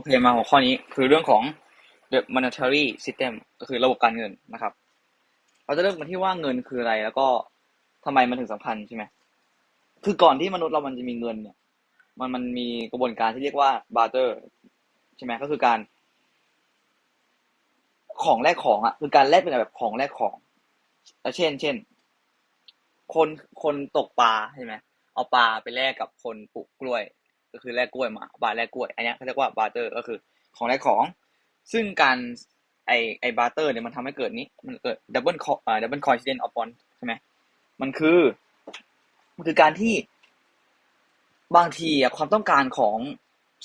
อเคมาหัวข้อนี้คือเรื่องของ the monetary system ก็คือระบบการเงินนะครับ เราจะเริ่มกันที่ว่าเงินคืออะไรแล้วก็ทำไมมันถึงสำคัญใช่ไหมคือก่อนที่มนุษย์เรามันจะมีเงินเนี่ย มันมันมีกระบวนการที่เรียกว่า barter ใช่ไหมก็คือการ ของแลกของอะคือการแลกเป็นแบบของแลกของเช่น เช่น คนคนตกปลาใช่ไหมเอาปลาไปแลกกับคนปลูกกล้วย ก็คือแลกกล้วยมา บาแลกกล้วย อันนี้เขาเรียกว่าบาร์เตอร์ก็คือของแลกของ ซึ่งการไอไอบาร์เตอร์เนี่ยมันทำให้เกิดนี้ มันเกิดดับเบิลคออ่าดับเบิลคอยเดนออฟฟอนใช่ไหมมันคือมันคือการที่บางทีอะความต้องการของ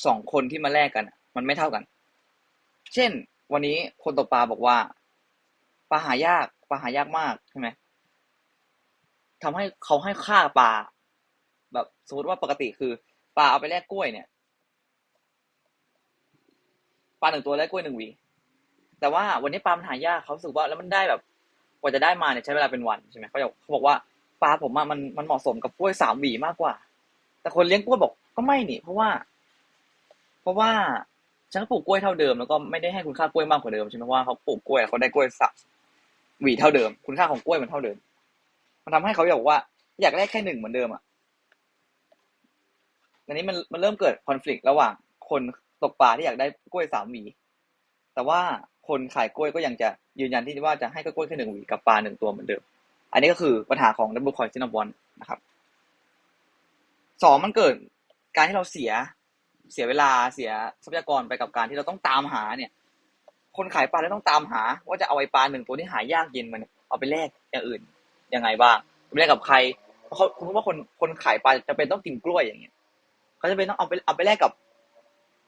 สองคนที่มาแลกกัน มันไม่เท่ากัน เช่น วันนี้คนตกปลาบอกว่าปลาหายากปลาหายากมากใช่ไหมทำให้เขาให้ค่าปลาแบบสมมติว่าปกติคือ ปลาเอาไปแลกกล้วยเนี่ยปลาหนึ่งตัวแลกกล้วยหนึ่งหวีแต่ว่าวันนี้ปลามันหายากเขาสึกว่าแล้วมันได้แบบ กว่าจะได้มาเนี่ยใช้เวลาเป็นวันใช่ไหมเขาเขาบอกว่าปลาผมมันมันเหมาะสมกับกล้วยสามหวีมากกว่า แต่คนเลี้ยงกล้วยบอกก็ไม่นี่ เพราะว่า เพราะว่าฉันปลูกกล้วยเท่าเดิมแล้วก็ไม่ได้ให้คุณค่ากล้วยมากกว่าเดิมใช่ไหมว่าเขาปลูกกล้วยเขาได้กล้วยสักหวีเท่าเดิม คุณค่าของกล้วยมันเท่าเดิม มันทำให้เขาอยากว่า อยากได้แค่หนึ่งเหมือนเดิมอะ อันนี้มันมันเริ่มเกิดคอน FLICT ระหว่างคนตกปลาที่อยากได้กล้วยสามหวี แต่ว่าคนขายกล้วยก็ยังจะยืนยันที่ว่าจะให้กล้วยแค่หนึ่งหวีกับปลาหนึ่งตัวเหมือนเดิม อันนี้ก็คือปัญหาของดับเบิลคอยซินบอลนะครับสองมันเกิดการที่เราเสียเสียเวลาเสียทรัพยากรไปกับการที่เราต้องตามหาเนี่ย คนขายปลาแล้วต้องตามหา ว่าจะเอาไอ้ปลาหนึ่งตัวที่หายากเย็นมันเอาไปแลกอย่างอื่นยังไงบ้างไปแลกกับใครเขาคุณว่าคนคนขายปลาจะเป็นต้องกินกล้วยอย่างเงี้ย เขาจะเป็นต้องเอาไปเอาไปแลกกับ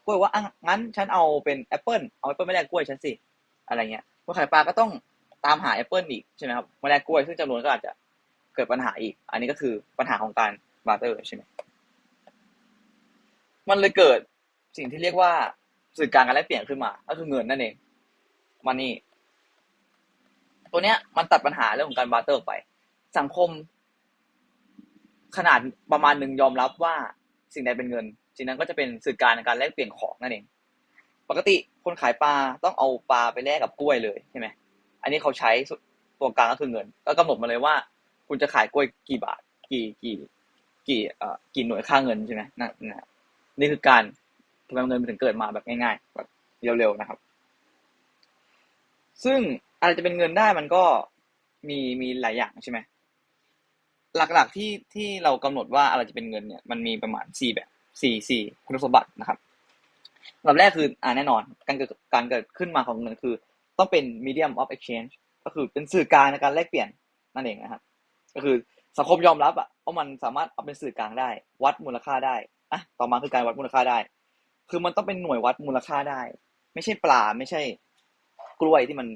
กล้วยว่าอะงั้นฉันเอาเป็นแอปเปิลเอาแอปเปิลไม่แลกกล้วยฉันสิอะไรเงี้ยคนขายปลาก็ต้องตามหาแอปเปิลอีกใช่ไหมครับมาแลกกล้วยซึ่งจำนวนก็อาจจะเกิดปัญหาอีก อันนี้ก็คือปัญหาของการบาร์เตอร์ใช่ไหมมันเลยเกิดสิ่งที่เรียกว่าสื่อการการแลกเปลี่ยนขึ้นมา ก็คือเงินนั่นเองมันนี่ตัวเนี้ยมันตัดปัญหาเรื่องของการบาร์เตอร์ออกไป สังคมขนาดประมาณหนึ่งยอมรับว่า สิ่งใดเป็นเงินสิ่งนั้นก็จะเป็นสื่อการในการแลกเปลี่ยนของนั่นเอง ปกติคนขายปลาต้องเอาปลาไปแลกกับกล้วยเลยใช่ไหมอันนี้เขาใช้ตัวกลางก็คือเงิน ก็กำหนดมาเลยว่า คุณจะขายกล้วยกี่บาท กี่กี่กี่เอ่อกี่หน่วยค่าเงินใช่ไหมนั่นนะนี่คือการทำไมเงินมันถึงเกิดมาแบบง่ายๆแบบเร็วๆนะครับ ซึ่งอะไรจะเป็นเงินได้มันก็มีมีหลายอย่างใช่ไหม หลักๆที่ที่เรากำหนดว่าอะไรจะเป็นเงินเนี่ยมันมีประมาณสี่แบบสี่สี่คุณสมบัตินะครับแบบแรกคืออ่าแน่นอนการเกิดการเกิดขึ้นมาของเงินคือ ต้องเป็น medium of exchange ก็คือเป็นสื่อกลางในการแลกเปลี่ยนนั่นเองนะครับ ก็คือสังคมยอมรับอะว่ามันสามารถเอาเป็นสื่อกลางได้ วัดมูลค่าได้อะต่อมาคือการวัดมูลค่าได้ คือมันต้องเป็นหน่วยวัดมูลค่าได้ ไม่ใช่ปลาไม่ใช่ กล้วยที่มัน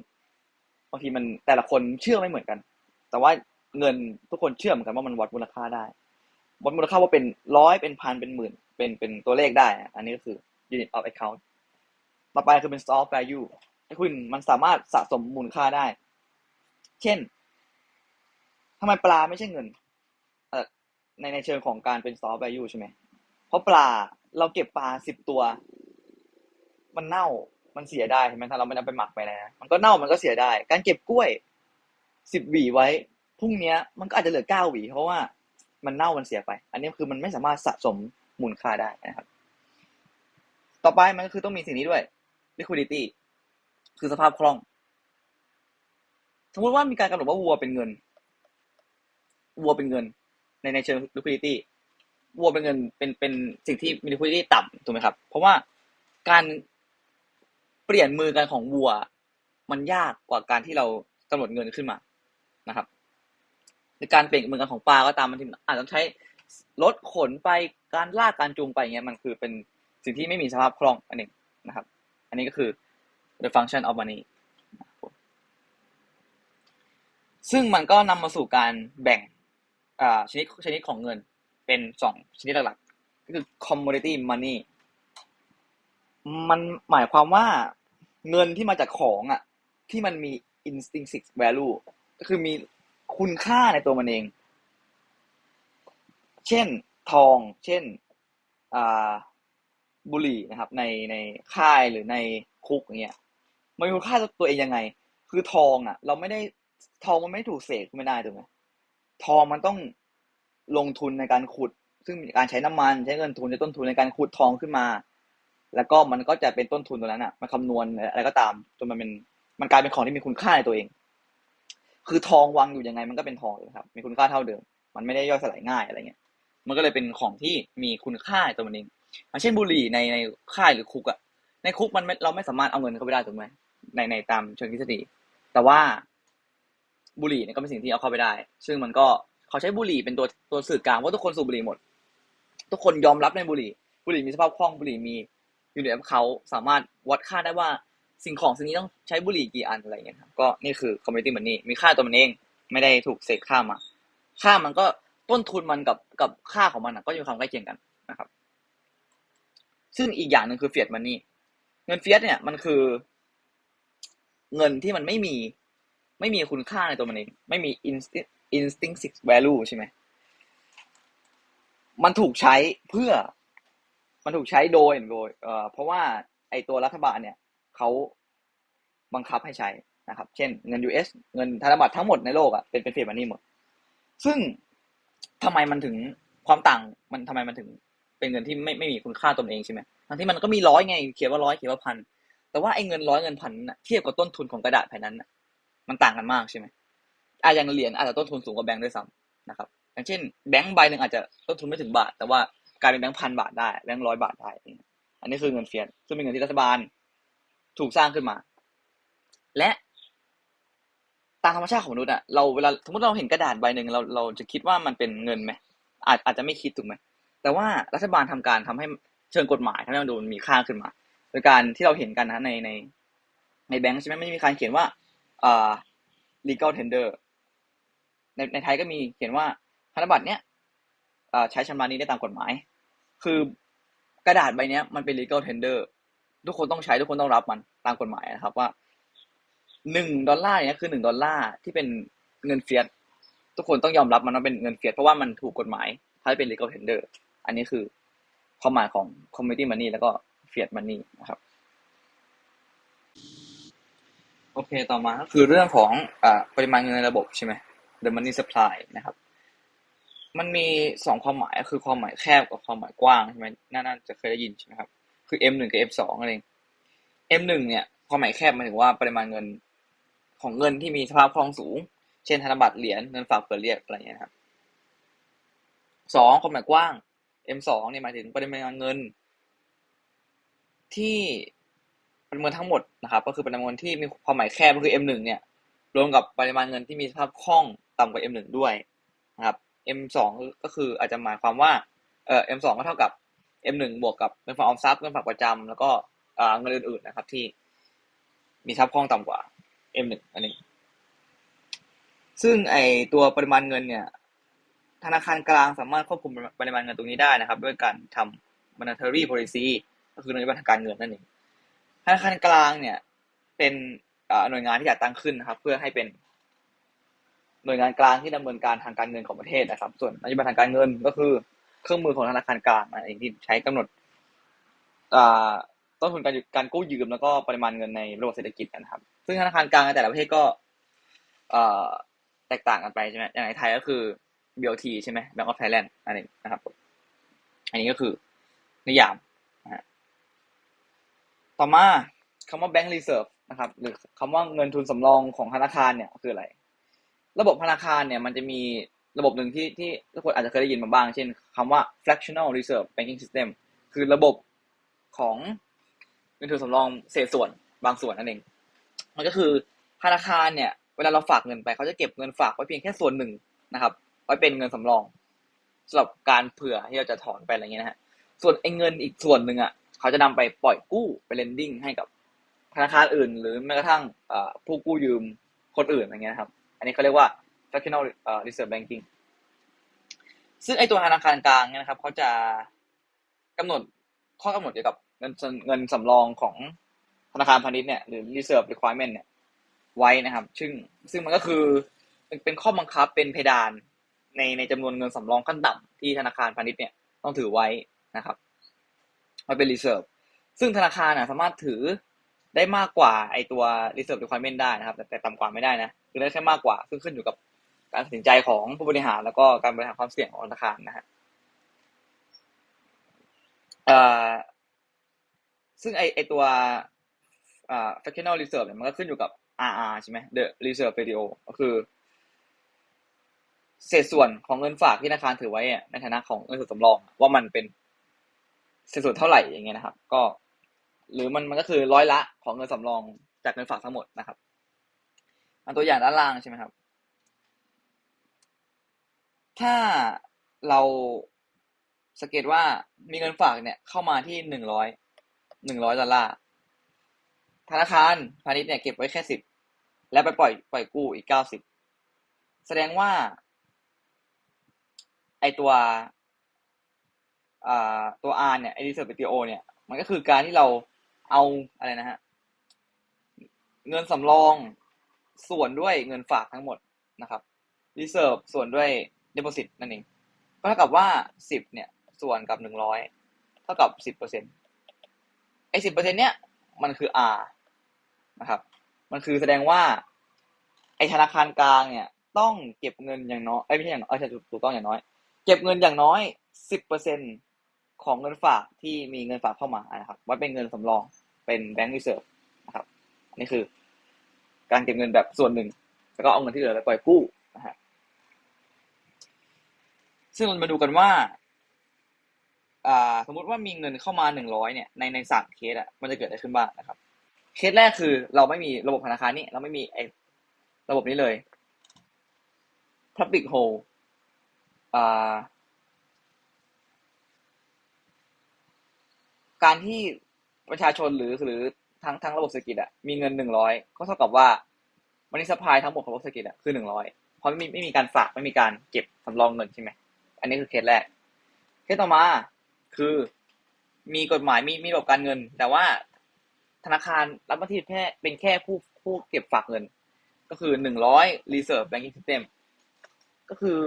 บางทีมันแต่ละคนเชื่อไม่เหมือนกัน แต่ว่า เงินทุกคนเชื่อมกันว่ามันวัดมูลค่าได้ วัดมูลค่าว่าเป็นร้อยเป็นพันเป็นหมื่น เป็นเป็นตัวเลขได้ อันนี้ก็คือ unit of account ต่อไปคือเป็น store value ให้คุณมันสามารถสะสมมูลค่าได้ เช่นทำไมปลาไม่ใช่เงินในในเชิงของการเป็น store value ใช่ไหมเพราะปลาเราเก็บปลาสิบตัว มันเน่ามันเสียได้ใช่ไหมถ้าเราไม่นำไปหมักไปนะมันก็เน่ามันก็เสียได้ การเก็บกล้วยสิบหวีไว้ พรุ่งนี้มันก็อาจจะเหลือเก้าหวี เพราะว่ามันเน่ามันเสียไป อันนี้คือมันไม่สามารถสะสมมูลค่าได้นะครับ ต่อไปมันก็คือต้องมีสิ่งนี้ด้วย liquidity คือสภาพคล่อง สมมติว่ามีการกำหนดว่าวัวเป็นเงิน วัวเป็นเงิน ในในเชิง liquidity วัวเป็นเงินเป็นเป็นสิ่งที่มี liquidity ต่ำถูกไหมครับ เพราะว่าการเปลี่ยนมือกันของวัว มันยากกว่าการที่เรากำหนดเงินขึ้นมานะครับ ในการเปลี่ยนมือกันของปลาก็ตามมันที่อาจจะใช้รถขนไปการลากการจูงไปเงี้ยมันคือเป็นสิ่งที่ไม่มีสภาพคล่องอันหนึ่งนะครับ อันนี้ก็คือ the function of money ซึ่งมันก็นำมาสู่การแบ่งชนิดชนิดของเงินเป็นสองชนิดหลักๆก็คือ commodity money มันหมายความว่าเงินที่มาจากของอะที่มันมี intrinsic value ก็คือมี คุณค่าในตัวมันเอง เช่นทอง เช่นบุหรี่นะครับ ในในค่ายหรือในคุกอย่างเงี้ยมันมีคุณค่าตัวเองยังไง คือทองอะ เราไม่ได้ทองมันไม่ถูกเสกไม่ได้ถูกไหมทองมันต้องลงทุนในการขุด ซึ่งมีการใช้น้ำมันใช้เงินทุนใช้ต้นทุนในการขุดทองขึ้นมา แล้วก็มันก็จะเป็นต้นทุนตัวนั้นอะมันคำนวณอะไรก็ตามจนมันเป็นมันกลายเป็นของที่มีคุณค่าในตัวเอง คือทองวางอยู่ยังไงมันก็เป็นทองเลยครับ มีคุณค่าเท่าเดิม มันไม่ได้ย่อยสลายง่ายอะไรเงี้ย มันก็เลยเป็นของที่มีคุณค่าตัวมันเองเช่นบุหรี่ในในค่ายหรือคุกอะในคุกมันเราไม่สามารถเอาเงินเข้าไปได้ถูกไหมในในตามเชิงทฤษฎี แต่ว่าบุหรี่เนี่ยก็เป็นสิ่งที่เอาเข้าไปได้ ซึ่งมันก็เขาใช้บุหรี่เป็นตัวตัวสื่อกลางว่าทุกคนสูบบุหรี่หมด ทุกคนยอมรับในบุหรี่ บุหรี่มีสภาพคล่องบุหรี่มีอยู่ในเขาสามารถวัดค่าได้ว่า สิ่งของสิ่งนี้ต้องใช้บุหรี่กี่อันอะไรเงี้ยครับก็นี่คือคอมมิชชั่นมันนี่มีค่าตัวมันเอง ไม่ได้ถูกเสกค่ามา ค่ามันก็ต้นทุนมันกับกับค่าของมันก็มีความใกล้เคียงกันนะครับ ซึ่งอีกอย่างหนึ่งคือเฟียดมันนี่เงินเฟียสเนี่ยมันคือ เงินที่มันไม่มี ไม่มีคุณค่าในตัวมันเอง ไม่มี intrinsic value ใช่ไหมมันถูกใช้เพื่อ มันถูกใช้โดยโดยเอ่อเพราะว่าไอตัวรัฐบาลเนี่ย เขาบังคับให้ใช้นะครับ เช่นเงิน US เงินธนบัตรทั้งหมดในโลกอะเป็นเป็นเฟดมันนี่หมด ซึ่งทำไมมันถึงความต่างมันทำไมมันถึงเป็นเงินที่ไม่ไม่มีคุณค่าตนเองใช่ไหมทั้งที่มันก็มีร้อยไงเขียนว่าร้อยเขียนว่าพันแต่ว่าไอ้เงินร้อยเงินพันน่ะเทียบกับต้นทุนของกระดาษแผ่นนั้นน่ะมันต่างกันมากใช่ไหมอาอย่างเหรียญอาจจะต้นทุนสูงกว่าแบงค์ด้วยซ้ำนะครับ อย่างเช่น แบงค์ใบหนึ่งอาจจะต้นทุนไม่ถึงบาท แต่ว่ากลายเป็นแบงค์พันบาทได้แบงค์ร้อยบาทได้ อันนี้คือเงินเฟียสซึ่งเป็นเงินที่รัฐบาล ถูกสร้างขึ้นมา และตามธรรมชาติของมนุษย์อะเราเวลาสมมติเราเห็นกระดาษใบหนึ่งเราเราจะคิดว่ามันเป็นเงินไหมอาจอาจจะไม่คิดถูกไหมแต่ว่ารัฐบาลทำการทำให้เชิงกฎหมายทำให้มันดูมีค่าขึ้นมา โดยการที่เราเห็นกันนะในในในแบงค์ใช่ไหมไม่มีการเขียนว่าอ่า legal tender ในในไทยก็มีเขียนว่าธนบัตรเนี้ยใช้ชำระนี้ได้ตามกฎหมาย คือกระดาษใบนี้มันเป็น legal tender ทุกคนต้องใช้ทุกคนต้องรับมันตามกฎหมายนะครับว่าหนึ่งดอลลาร์เนี่ยคือหนึ่งดอลลาร์ที่เป็นเงินเฟียสทุกคนต้องยอมรับมันว่าเป็นเงินเฟียสเพราะว่ามันถูกกฎหมายให้เป็น legal tender อันนี้คือความหมายของ community money แล้วก็ fiat money นะครับ โอเคต่อมาก็คือเรื่องของอปริมาณเงินในระบบใช่ไหม the money supply นะครับ มันมีสองความหมายคือความหมายแคบกับความหมายกว้างใช่ไหมน่าจะเคยได้ยินใช่ไหมครับ คือ M หนึ่งกับ M สองนั่นเอง M หนึ่งเนี่ยความหมายแคบหมายถึงว่าปริมาณเงินของเงินที่มีสภาพคล่องสูง เช่นธนบัตรเหรียญเงินฝากเผื่อเรียกอะไรอย่างนี้ครับสองความหมายกว้าง M สองเนี่ยหมายถึงปริมาณเงิน ที่ปริมาณทั้งหมดนะครับก็คือปริมาณเงินที่มีความหมายแคบก็คือ M หนึ่งเนี่ยรวมกับปริมาณเงินที่มีสภาพคล่องต่ำกว่า M หนึ่งด้วยนะครับ M สองก็คืออาจจะหมายความว่าเอ่อ M สองก็เท่ากับ M หนึ่งบวกกับเงินฝากออมทรัพย์เงินฝากประจำแล้วก็เงินอื่นๆนะครับ ที่มีสภาพคล่องต่ำกว่า M หนึ่งอันนี้ ซึ่งไอตัวปริมาณเงินเนี่ย ธนาคารกลางสามารถควบคุมปริมาณเงินตรงนี้ได้นะครับ ด้วยการทำ monetary policy ก็คือนโยบายทางการเงินนั่นเองธนาคารกลางเนี่ย เป็นหน่วยงานที่จัดตั้งขึ้นนะครับ เพื่อให้เป็นหน่วยงานกลางที่ดำเนินการทางการเงินของประเทศนะครับ ส่วนนโยบายทางการเงินก็คือ เครื่องมือของธนาคารกลางนั่นเองที่ใช้กำหนดต้นทุนการการกู้ยืมแล้วก็ปริมาณเงินในระบบเศรษฐกิจนะครับ ซึ่งธนาคารกลางในแต่ละประเทศก็แตกต่างกันไปใช่ไหมอย่างในไทยก็คือ BOT ใช่ไหม Bank of Thailand อันนี้นะครับ อันนี้ก็คือนิยามนะต่อมาคำว่า Bank Reserve นะครับ หรือคำว่าเงินทุนสำรองของธนาคารเนี่ยคืออะไร ระบบธนาคารเนี่ยมันจะมี ระบบหนึ่งที่ที่ทุกคนอาจจะเคยได้ยินมาบ้าง เช่นคำว่า fractional reserve banking system คือระบบของเงินทุนสำรองเศษส่วนบางส่วนนั่นเอง มันก็คือธนาคารเนี่ย เวลาเราฝากเงินไปเขาจะเก็บเงินฝากไว้เพียงแค่ส่วนหนึ่งนะครับ ไว้เป็นเงินสำรองสำหรับการเผื่อที่เราจะถอนไปอะไรเงี้ยนะฮะ ส่วนไอ้เงินอีกส่วนหนึ่งอะเขาจะนำไปปล่อยกู้ไปเลนดิ้งให้กับธนาคารอื่น หรือแม้กระทั่งผู้กู้ยืมคนอื่นอะไรเงี้ยครับ อันนี้เขาเรียกว่า fractional reserve banking ซึ่งไอตัวธนาคารกลางเนี่ยนะครับเขาจะกำหนดข้อกำหนดเกี่ยวกับเงินเงินสำรองของธนาคารพาณิชย์เนี่ยหรือ reserve requirement เนี่ยไว้นะครับ ซึ่งซึ่งมันก็คือเป็นข้อบังคับเป็นเพดานในในจำนวนเงินสำรองขั้นต่ำที่ธนาคารพาณิชย์เนี่ยต้องถือไว้นะครับมันเป็น reserve ซึ่งธนาคารสามารถถือได้มากกว่าไอตัว reserve requirement ได้นะครับ แต่ต่ำกว่าไม่ได้นะคือได้แค่มากกว่าซึ่งขึ้นอยู่กับ การตัดสินใจของผู้บริหารแล้วก็การบริหารความเสี่ยงของธนาคารนะฮะซึ่งไอไอตัวอ่า fractional reserve เนี่ยมันก็ขึ้นอยู่กับ RR ใช่ไหม the reserve ratio ก็คือ เศษส่วนของเงินฝากที่ธนาคารถือไว้ในฐานะของเงินสดสำรอง ว่ามันเป็นเศษส่วนเท่าไหร่อย่างเงี้ยนะครับ ก็ หรือมันมันก็คือร้อยละของเงินสำรองจากเงินฝากทั้งหมดนะครับอันตัวอย่างด้านล่างใช่ไหมครับ ถ้าเราสังเกตว่ามีเงินฝากเนี่ยเข้ามาที่หนึ่งร้อยหนึ่งร้อยดอลลาร์ธนาคารพาณิชย์เนี่ยเก็บไว้แค่สิบแล้วไปปล่อยปล่อยกู้อีกเก้าสิบแสดงว่า ไอตัวตัว R เนี่ยไอ reserve ratio เนี่ย มันก็คือการที่เราเอาอะไรนะฮะ เงินสำรองส่วนด้วยเงินฝากทั้งหมดนะครับ reserve ส่วนด้วย deposit นั่นเองก็เท่ากับว่าสิบเนี่ยส่วนกับหนึ่งร้อยเท่ากับสิบเปอร์เซ็นต์ไอ้สิบเปอร์เซ็นต์เนี้ยมันคือ R นะครับ มันคือแสดงว่า ไอธนาคารกลางเนี่ย ต้องเก็บเงินอย่างน้อยไม่ใช่อย่างน้อยใช่ถูกต้องอย่างน้อย เก็บเงินอย่างน้อยสิบเปอร์เซ็นของเงินฝากที่มีเงินฝากเข้ามานะครับไว้เป็นเงินสำรองเป็นแบงก์รีเซิร์ฟนะครับนี่คือ การเก็บเงินแบบส่วนหนึ่ง แล้วก็เอาเงินที่เหลือไปปล่อยกู้นะฮะ ซึ่งเรามาดูกันว่าอ่าสมมุติว่ามีเงินเข้ามาหนึ่งร้อยเนี่ยในในสามเคสอะมันจะเกิดอะไรขึ้นบ้างนะครับ เคสแรกคือเราไม่มีระบบธนาคารนี่เราไม่มีไอระบบนี้เลย public hold อ่าการที่ประชาชนหรือหรือทั้งทั้งระบบเศรษฐกิจอะมีเงินหนึ่งร้อยก็เท่ากับว่ามันนี่สปายทั้งหมดของระบบเศรษฐกิจอะคือหนึ่งร้อยเพราะไม่มีไม่มีการฝากไม่มีการเก็บสำรองเงินใช่ไหม อันนี้คือเคสแรก เคสต่อมาคือมีกฎหมายมีมีระบบการเงิน แต่ว่าธนาคารรับหน้าที่แค่เป็นแค่ผู้ผู้เก็บฝากเงิน ก็คือหนึ่งร้อย reserve banking system ก็คือ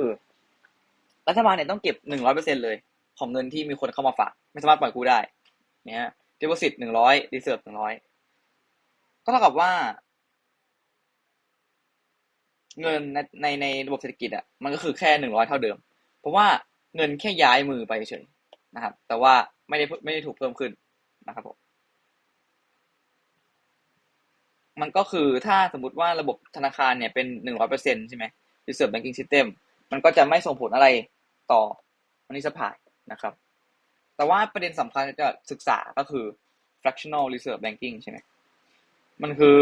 รัฐบาลเนี่ยต้องเก็บหนึ่งร้อยเปอร์เซ็นเลย ของเงินที่มีคนเข้ามาฝาก ไม่สามารถปล่อยกู้ได้ เนี่ย deposit หนึ่งร้อย reserve หนึ่งร้อยก็เท่ากับว่า เงินในในในระบบเศรษฐกิจอะมันก็คือแค่หนึ่งร้อยเท่าเดิม เพราะว่าเงินแค่ย้ายมือไปเฉยนะครับ แต่ว่าไม่ได้ไม่ได้ถูกเพิ่มขึ้นนะครับผมมันก็คือถ้าสมมติว่าระบบธนาคารเนี่ยเป็นหนึ่งร้อยเปอร์เซ็นใช่ไหม reserve banking system มันก็จะไม่ส่งผลอะไรต่อมันนี่สปายนะครับ แต่ว่าประเด็นสำคัญที่จะศึกษาก็คือ fractional reserve banking ใช่ไหมมันคือ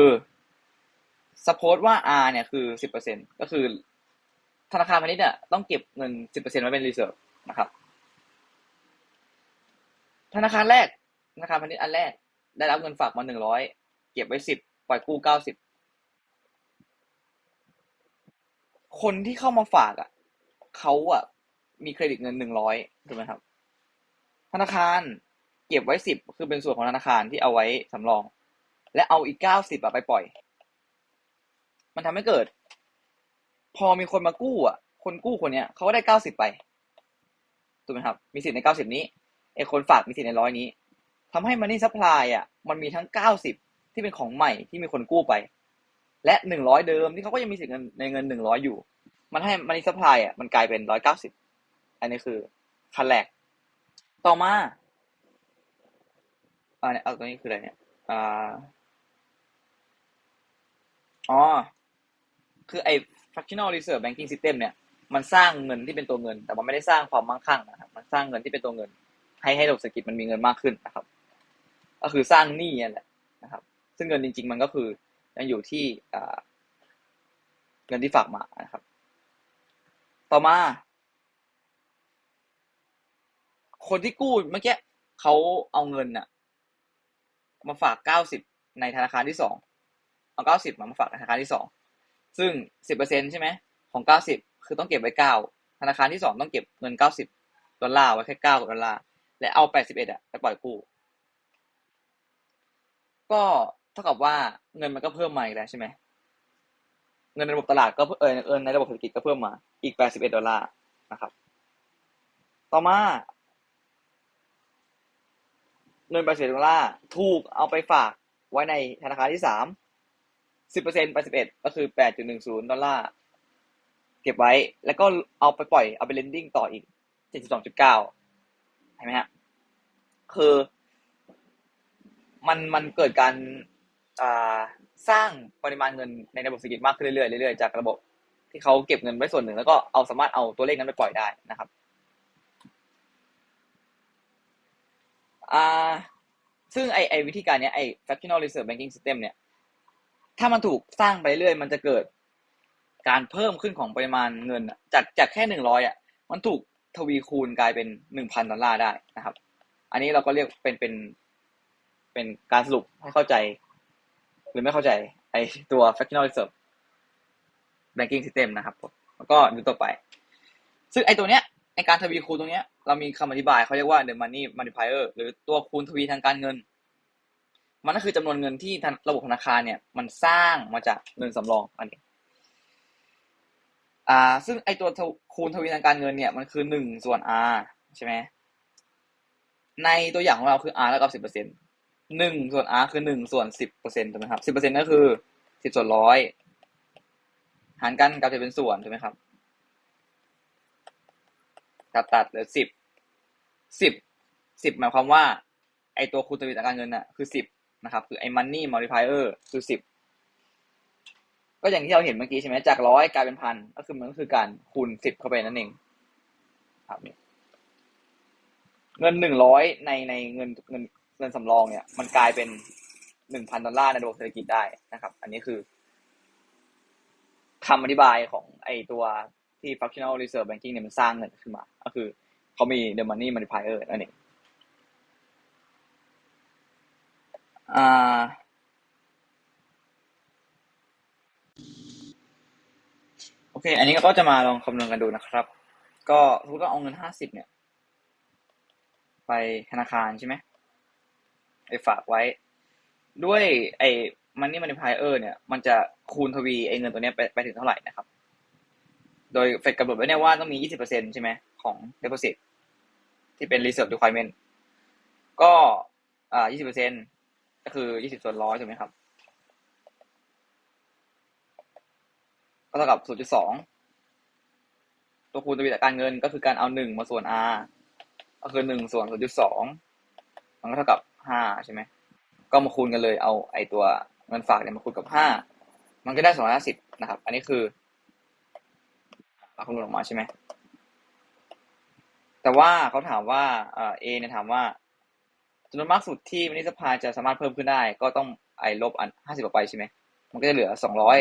suppose ว่า R เนี่ยคือ10%ก็คือ ธนาคารพาณิชย์เนี่ยต้องเก็บเงิน 10%ไว้เป็น reserve นะครับ ธนาคารแรกธนาคารพาณิชย์อันแรก ได้รับเงินฝากมา 100 เก็บไว้ 10 ปล่อยกู้ 90 คนที่เข้ามาฝากอะเขาอะมีเครดิตเงิน 100ถูกไหมครับ ธนาคารเก็บไว้สิบคือเป็นส่วนของธนาคารที่เอาไว้สำรอง และเอาอีกเก้าสิบไปปล่อย มันทำให้เกิด พอมีคนมากู้อะ คนกู้คนเนี้ยเขาก็ได้เก้าสิบไปถูกไหมครับ มีสิทธิ์ในเก้าสิบนี้ไอ้คนฝากมีสิทธิ์ในร้อยนี้ทำให้มันนี่ซัพพลายอะ มันมีทั้งเก้าสิบที่เป็นของใหม่ที่มีคนกู้ไป และหนึ่งร้อยเดิมที่เขาก็ยังมีสิทธิ์ในเงินหนึ่งร้อยอยู่ มันให้มันนี่ซัพพลายอะมันกลายเป็นร้อยเก้าสิบอันนี้คือขั้นแรกต่อมาอ่าเนี่ยเอาตัวนี้คืออะไรเนี่ยอ่าอ๋อคือไอ้ fractional reserve banking system เนี่ยมันสร้างเงินที่เป็นตัวเงิน แต่มันไม่ได้สร้างความมั่งคั่งนะครับมันสร้างเงินที่เป็นตัวเงิน ให้ให้ระบบเศรษฐกิจมันมีเงินมากขึ้นนะครับ ก็คือสร้างหนี้นี่แหละนะครับ ซึ่งเงินจริง ๆ มันก็คือยังอยู่ที่เงินที่ฝากมานะครับ ต่อมา คนที่กู้เมื่อกี้เขาเอาเงินน่ะ มาฝากเก้าสิบในธนาคารที่สองเอาเก้าสิบมาฝากธนาคารที่สอง ซึ่งสิบเปอร์เซ็นใช่ไหมของเก้าสิบคือต้องเก็บไว้เก้าธนาคารที่สองต้องเก็บเงินเก้าสิบดอลลาร์ไว้แค่เก้าดอลลาร์และเอาแปดสิบเอ็ดอะไปปล่อยกู้ก็เท่ากับว่าเงินมันก็เพิ่มมาอีกแล้วใช่ไหมเงินในระบบตลาดก็เออเออในระบบเศรษฐกิจก็เพิ่มมาอีกแปดสิบเอ็ดดอลลาร์นะครับ ต่อมาเงิน81ดอลลาร์ถูกเอาไปฝากไว้ในธนาคารที่สาม สิบเปอร์เซ็นต์ไปสิบเอ็ดก็คือแปดจุดหนึ่งศูนย์ดอลลาร์เก็บไว้ แล้วก็เอาไปปล่อยเอาไปเลนดิ้งต่ออีกเจ็ดสิบสองจุดเก้าเห็นไหมฮะคือมันมันเกิดการอ่าสร้างปริมาณเงินในระบบเศรษฐกิจมากขึ้นเรื่อยๆเรื่อยๆจากระบบที่เขาเก็บเงินไว้ส่วนหนึ่งแล้วก็เอาสามารถเอาตัวเลขนั้นไปปล่อยได้นะครับอ่าซึ่งไอไอวิธีการเนี้ยไอ fractional reserve banking system เนี่ย ถ้ามันถูกสร้างไปเรื่อยมันจะเกิด การเพิ่มขึ้นของปริมาณเงินจากจากแค่หนึ่งร้อยอะ มันถูกทวีคูณกลายเป็นหนึ่งพันดอลลาร์ได้นะครับ อันนี้เราก็เรียกเป็นเป็น เป็นการสรุปให้เข้าใจ หรือไม่เข้าใจ ไอตัว fractional reserve banking system นะครับแล้วก็ดูต่อไป ซึ่งไอตัวเนี้ยไอการทวีคูณตรงเนี้ยเรามีคำอธิบายเขาเรียกว่า the money multiplier หรือตัวคูณทวีทางการเงิน มันก็คือจำนวนเงินที่ระบบธนาคารเนี่ย มันสร้างมาจากเงินสำรองอันนี้อ่า ซึ่งไอตัวคูณทวีทางการเงินเนี่ยมันคือหนึ่งส่วน r ใช่ไหมในตัวอย่างของเราคือ r แล้วกับสิบเปอร์เซ็นต์หนึ่งส่วน r คือหนึ่งส่วนสิบเปอร์เซ็นต์ถูกไหมครับสิบเปอร์เซ็นต์ก็คือสิบส่วนร้อยหารกันกับจะเป็นส่วนถูกไหมครับตัดตัดเหลือสิบสิบสิบหมายความว่า ไอตัวคูณทวีทางการเงินน่ะคือสิบ นะครับคือไอ้ money multiplier คือสิบก็อย่างที่เราเห็นเมื่อกี้ใช่ไหมจากร้อยกลายเป็นพันก็คือมันก็คือการคูณสิบเข้าไปนั่นเองครับเงินหนึ่งร้อยในในเงินเงินเงินสำรองเนี่ย มันกลายเป็นหนึ่งพันดอลลาร์ในระบบเศรษฐกิจได้นะครับ อันนี้คือคำอธิบายของไอตัวที่ fractional reserve banking เนี่ยมันสร้างเงินขึ้นมา ก็คือเขามี the money multiplier นั่นเอง อ่า โอเค อันนี้ก็จะมาลองคำนวณกันดูนะครับ ก็สมมติว่าเอาเงินห้าสิบเนี่ย ไปธนาคารใช่ไหมไปฝากไว้ ด้วยไอ้ money multiplier เนี่ย มันจะคูณทวีไอ้เงินตัวเนี้ไปไปถึงเท่าไหร่นะครับ โดยเฟดกำหนดไว้เนี่ยว่าต้องมียี่สิบเปอร์เซ็นใช่ไหมของ deposit ที่เป็น reserve requirement ก็อ่ายี่สิบเปอร์เซ็น ก็คือยี่สิบส่วนร้อยถูกไหมครับ ก็เท่ากับศูนย์จุดสองตัวคูณทวีจากการเงินก็คือการเอาหนึ่งมาส่วน r ก็คือหนึ่งส่วนศูนย์จุดสองมันก็เท่ากับห้าใช่ไหมก็มาคูณกันเลยเอาไอตัวเงินฝากเนี่ยมาคูณกับห้ามันก็ได้สองร้อยห้าสิบนะครับ อันนี้คือคำนวณออกมาใช่ไหมแต่ว่าเขาถามว่าเอเนี่ยถามว่า จำนวนมากสุดที่มินิสภาจะสามารถเพิ่มขึ้นได้ ก็ต้องไอลบอันห้าสิบออกไปใช่ไหมมันก็จะเหลือสองร้อย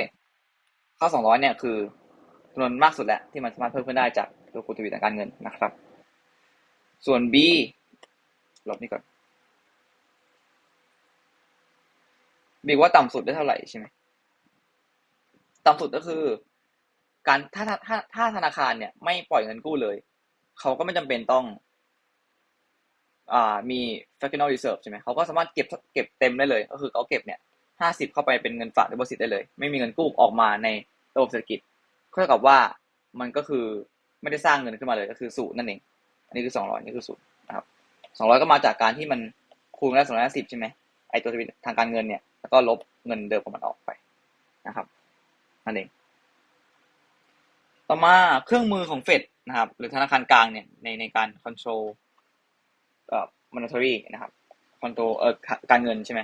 ข้าสองร้อยเนี่ยคือจำนวนมากสุดแหละที่มันสามารถเพิ่มขึ้นได้จากตัวคูณทวีทางการเงินนะครับ ส่วน B ลบนี่ก่อนบีว่าต่ำสุดได้เท่าไหร่ใช่ไหมต่ำสุดก็คือ การถ้าถ้าถ้าถ้าธนาคารเนี่ยไม่ปล่อยเงินกู้เลย เขาก็ไม่จำเป็นต้อง อ่ามี fractional reserve ใช่ไหมเขาก็สามารถเก็บเก็บเต็มได้เลย ก็คือเขาเก็บเนี่ยห้าสิบเข้าไปเป็นเงินฝาก deposit ได้เลย ไม่มีเงินกู้ออกมาในระบบเศรษฐกิจเท่ากับว่ามันก็คือไม่ได้สร้างเงินขึ้นมาเลยก็คือศูนย์นั่นเอง อันนี้คือสองร้อยนี่คือศูนย์นะครับสองร้อยก็มาจากการที่มันคูณได้สองร้อยห้าสิบใช่ไหมไอตัวทางการเงินเนี่ยแล้วก็ลบเงินเดิมของมันออกไปนะครับนั่นเอง ต่อมาเครื่องมือของเฟดนะครับ หรือธนาคารกลางเนี่ยในในการ control เอ่อ monetary นะครับ control เอ่อการเงินใช่ไหม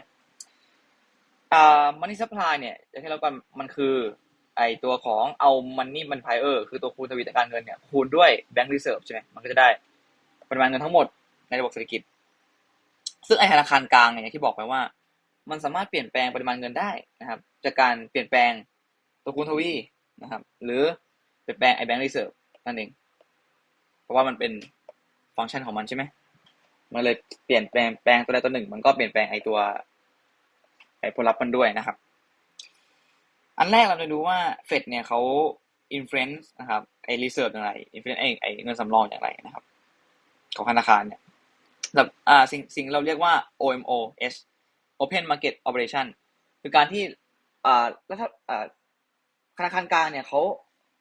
อ่า money supply เนี่ยอย่างที่เราก็มันคือ ไอตัวของเอา money multiplier คือตัวคูณทวีทางการเงินเนี่ยคูณด้วย bank reserve ใช่ไหมมันก็จะได้ปริมาณเงินทั้งหมดในระบบเศรษฐกิจ ซึ่งไอธนาคารกลางเนี่ยที่บอกไปว่า มันสามารถเปลี่ยนแปลงปริมาณเงินได้นะครับ จากการเปลี่ยนแปลงตัวคูณทวีนะครับ หรือเปลี่ยนแปลงไอ bank reserve นั่นเอง เพราะว่ามันเป็นฟังก์ชันของมันใช่ไหม มันเลยเปลี่ยนแปลงแปลงตัวใดตัวหนึ่ง มันก็เปลี่ยนแปลงไอตัวไอผลลัพธ์มันด้วยนะครับ อันแรกเราจะดูว่าเฟดเนี่ยเขา influence นะครับไอ reserve อย่างไร influence ไอไอเงินสำรองอย่างไรนะครับ ของธนาคารเนี่ยแบบอ่าสิ่งสิ่งเราเรียกว่า OMOS Open Market Operation คือการที่อ่าแล้วถ้าอ่าธนาคารกลางเนี่ยเขา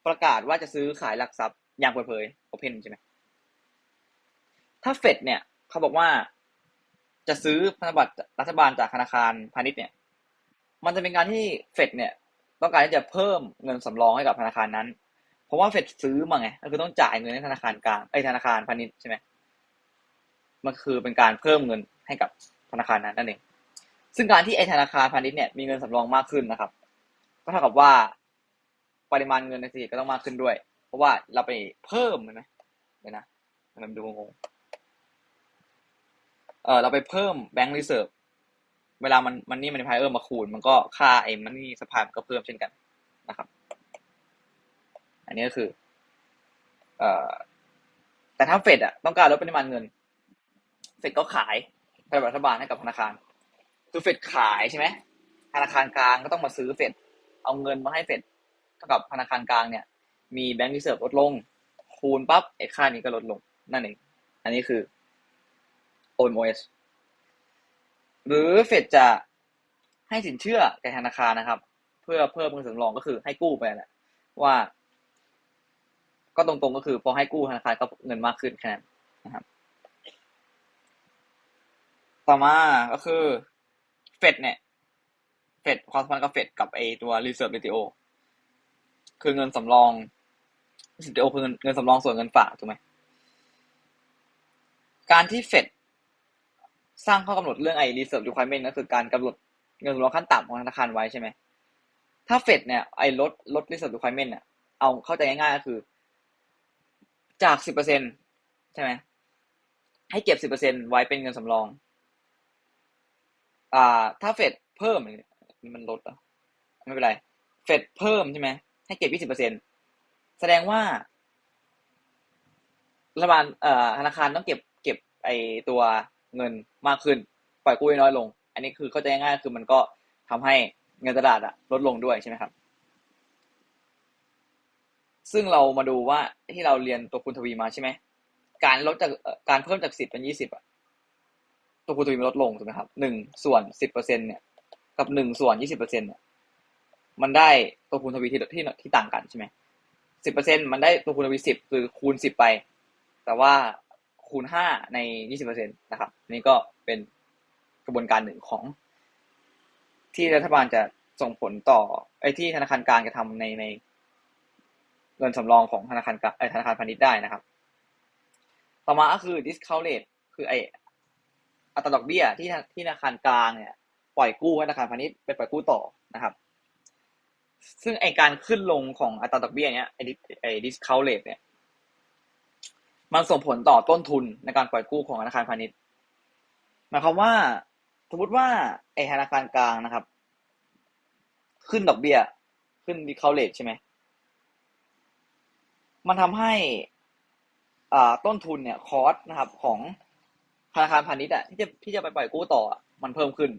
ประกาศว่าจะซื้อขายหลักทรัพย์อย่างเปิดเผย Open ใช่ไหมถ้าเฟดเนี่ย เขาบอกว่าจะซื้อพันธบัตรรัฐบาลจากธนาคารพาณิชย์เนี่ย มันจะเป็นการที่เฟดเนี่ย ต้องการที่จะเพิ่มเงินสำรองให้กับธนาคารนั้น เพราะว่าเฟดซื้อมาไงก็คือต้องจ่ายเงินให้ธนาคารกลางไอ้ธนาคารพาณิชย์ใช่ไหมมันคือเป็นการเพิ่มเงินให้กับธนาคารนั้นนั่นเองซึ่งการที่ไอ้ธนาคารพาณิชย์เนี่ยมีเงินสำรองมากขึ้นนะครับ ก็เท่ากับว่าปริมาณเงินในเศรษฐกิจก็ต้องมากขึ้นด้วย เพราะว่าเราไปเพิ่มใช่ไหมเดี๋ยวนะมันดูงง เออเราไปเพิ่มแบงก์รีเซิร์ฟเวลามันมันนี่มันพายเออร์มาคูณ มันก็ค่าไอ้มันนี่สภาพก็เพิ่มเช่นกันนะครับ อันนี้ก็คือ เอ่อแต่ถ้าเฟดอะต้องการลดปริมาณเงิน เฟดก็ขายไปรัฐบาลให้กับธนาคาร คือเฟดขายใช่ไหมธนาคารกลางก็ต้องมาซื้อเฟดเอาเงินมาให้เฟดเท่ากับธนาคารกลางเนี่ย มีแบงก์รีเซิร์ฟลดลง คูณปั๊บไอ้ค่านี้ก็ลดลงนั่นเองอันนี้คือ OMS หรือเฟดจะให้สินเชื่อแก่ธนาคารนะครับ เพื่อเพิ่มเงินสำรองก็คือให้กู้ไปแหละว่า ก็ตรงๆก็คือพอให้กู้ธนาคารก็เงินมากขึ้นแค่นั้นนะครับ ต่อมาก็คือเฟดเนี่ยเฟดความสัมพันธ์กับเฟดกับไอตัว reserve ratio คือเงินสำรอง ratio คือเงินเงินสำรองส่วนเงินฝากถูกไหมการที่เฟด สร้างข้อกำหนดเรื่องไอ้ reserve requirement ก็คือการกำหนดเงินสำรองขั้นต่ำของธนาคารไว้ใช่ไหมถ้าเฟดเนี่ยไอ้ลดลด reserve requirement เนี่ยเอาเข้าใจง่ายๆก็คือ จากสิบเปอร์เซ็นใช่ไหมให้เก็บสิบเปอร์เซ็นไว้เป็นเงินสำรอง อ่า ถ้าเฟดเพิ่มมันลดอะไม่เป็นไร เฟดเพิ่มใช่ไหมให้เก็บยี่สิบเปอร์เซ็นแสดงว่ารัฐบาลเอ่อธนาคารต้องเก็บเก็บไอตัว เงินมากขึ้น ปล่อยกู้น้อยลง อันนี้คือเข้าใจง่ายคือมันก็ทำให้เงินตลาดอะลดลงด้วยใช่ไหมครับ ซึ่งเรามาดูว่าที่เราเรียนตัวคูณทวีมาใช่ไหมการลดจากการเพิ่มจากสิบเป็นยี่สิบอะตัวคูณทวีมันลดลงถูกไหมครับหนึ่งส่วนสิบเปอร์เซ็นเนี่ยกับหนึ่งส่วนยี่สิบเปอร์เซ็นเนี่ยมันได้ตัวคูณทวีที่ที่ที่ต่างกันใช่ไหมสิบเปอร์เซ็นมันได้ตัวคูณทวีสิบคือคูณสิบไป แต่ว่า คูณห้าในยี่สิบเปอร์เซ็นตนะครับ นี่ก็เป็นกระบวนการหนึ่งของ ที่รัฐบาลจะส่งผลต่อไอ้ที่ธนาคารกลางจะทำในในเงินสำรองของธนาคารไอ้ธนาคารพาณิชย์ได้นะครับ ต่อมาก็คือ discount rate คือไออัตราดอกเบี้ยที่ที่ธนาคารกลางเนี่ยปล่อยกู้ให้ธนาคารพาณิชย์ไปปล่อยกู้ต่อนะครับ ซึ่งไอการขึ้นลงของอัตราดอกเบี้ยเนี้ยไอไอ discount rate เนี่ย มันส่งผลต่อต้นทุนในการปล่อยกู้ของธนาคารพาณิชย์หมายความว่า สมมติว่าไอธนาคารกลางนะครับ ขึ้นดอกเบี้ย ขึ้น discount rate ใช่ไหมมันทำให้อ่าต้นทุนเนี่ยคอสนะครับ ของธนาคารพาณิชย์อะที่จะที่จะไปปล่อยกู้ต่อ มันเพิ่มขึ้น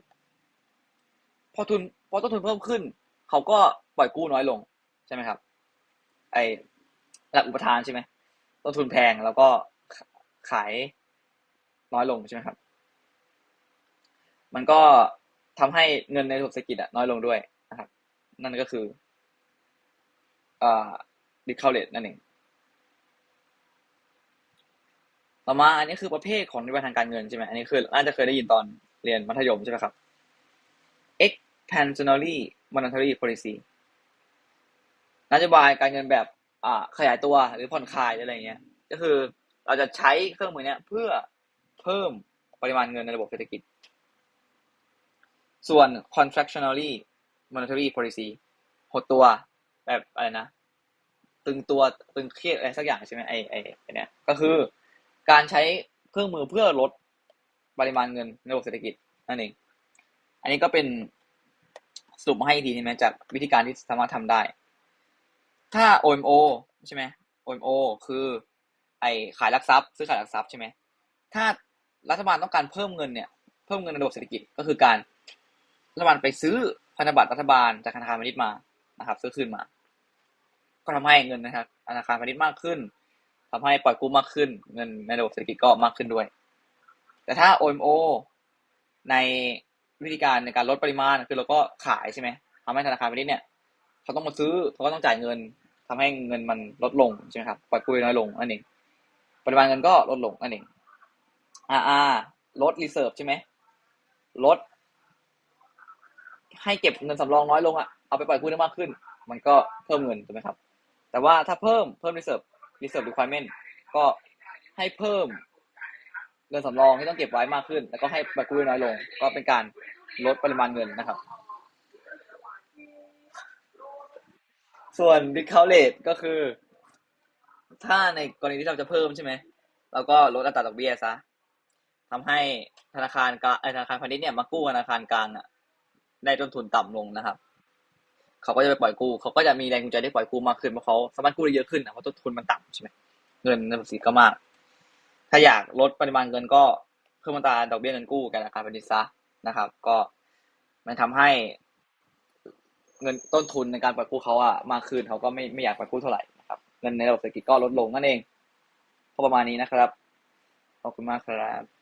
พอทุนพอต้นทุนเพิ่มขึ้น เขาก็ปล่อยกู้น้อยลงใช่ไหมครับ ไอหลักอุปทานใช่ไหม ต้นทุนแพงแล้วก็ขายน้อยลงใช่ไหมครับ มันก็ทำให้เงินในระบบเศรษฐกิจอะน้อยลงด้วยนะครับ นั่นก็คืออ่าดิคาเลตนั่นเอง ต่อมาอันนี้คือประเภทของนโยบายทางการเงินใช่ไหมอันนี้คือน่าจะเคยได้ยินตอนเรียนมัธยมใช่ไหมครับ expansionary monetary policy นโยบายการเงินแบบ ขยายตัวหรือผ่อนคลายอะไรเงี้ย ก็คือเราจะใช้เครื่องมือเนี้ยเพื่อเพิ่มปริมาณเงินในระบบเศรษฐกิจ ส่วน contractionary monetary policy หดตัวแบบอะไรนะ ตึงตัวตึงเครียดอะไรสักอย่างใช่ไหมไอไอเนี้ยก็คือการใช้เครื่องมือเพื่อลดปริมาณเงินในระบบเศรษฐกิจนั่นเอง อันนี้ก็เป็นสรุปมาให้ดีใช่ไหมจากวิธีการที่สามารถทำได้ ถ้า OMO ใช่ไหม OMO คือ ไอขายหลักทรัพย์ซื้อขายหลักทรัพย์ใช่ไหมถ้ารัฐบาลต้องการเพิ่มเงินเนี่ยเพิ่มเงินในระบบเศรษฐกิจก็คือการรัฐบาลไปซื้อพันธบัตรรัฐบาลจากธนาคารพาณิชย์มานะครับ ซื้อคืนมา ก็ทำให้เงินนะครับธนาคารพาณิชย์มากขึ้นทำให้ปล่อยกู้มากขึ้น เงินในระบบเศรษฐกิจก็มากขึ้นด้วย แต่ถ้า OMO ในวิธีการในการลดปริมาณคือเราก็ขายใช่ไหมทำให้ธนาคารพาณิชย์เนี่ย เขาต้องมาซื้อเขาก็ต้องจ่ายเงินทำให้เงินมันลดลงใช่ไหมครับปล่อยกู้น้อยลงนั่นเองปริมาณเงินก็ลดลงนั่นเอง RR ลดรีเซิร์ฟใช่ไหมลด ให้เก็บเงินสำรองน้อยลงอะเอาไปปล่อยกู้ได้มากขึ้น มันก็เพิ่มเงินถูกไหมครับ แต่ว่าถ้าเพิ่มเพิ่ม reserve reserve requirement ก็ให้เพิ่มเงินสำรองที่ต้องเก็บไว้มากขึ้น แล้วก็ให้ปล่อยกู้น้อยลง ก็เป็นการลดปริมาณเงินนะครับ ส่วน discount rate ก็คือ ถ้าในกรณีที่เราจะเพิ่มใช่ไหมเราก็ลดอัตราดอกเบี้ยซะทำให้ธนาคารกลางธนาคารพาณิชย์เนี่ยมากู้ธนาคารกลางอะได้ต้นทุนต่ำลงนะครับ เขาก็จะไปปล่อยกู้เขาก็จะมีแรงจูงใจได้ปล่อยกู้มากขึ้นเพราะเขาสามารถกู้ได้เยอะขึ้นนะเพราะต้นทุนมันต่ำใช่ไหมเงินในบัญชีก็มาก ถ้าอยากลดปริมาณเงินก็เพิ่มอัตราดอกเบี้ยเงินกู้กันธนาคารพาณิชย์ซะนะครับ ก็มันทำให้ เงินต้นทุนในการปล่อยกู้เขาอะมากขึ้นเขาก็ไม่ไม่อยากปล่อยกู้เท่าไหร่นะครับเงินในระบบเศรษฐกิจก็ลดลงนั่นเองก็ประมาณนี้นะครับขอบคุณมากครับ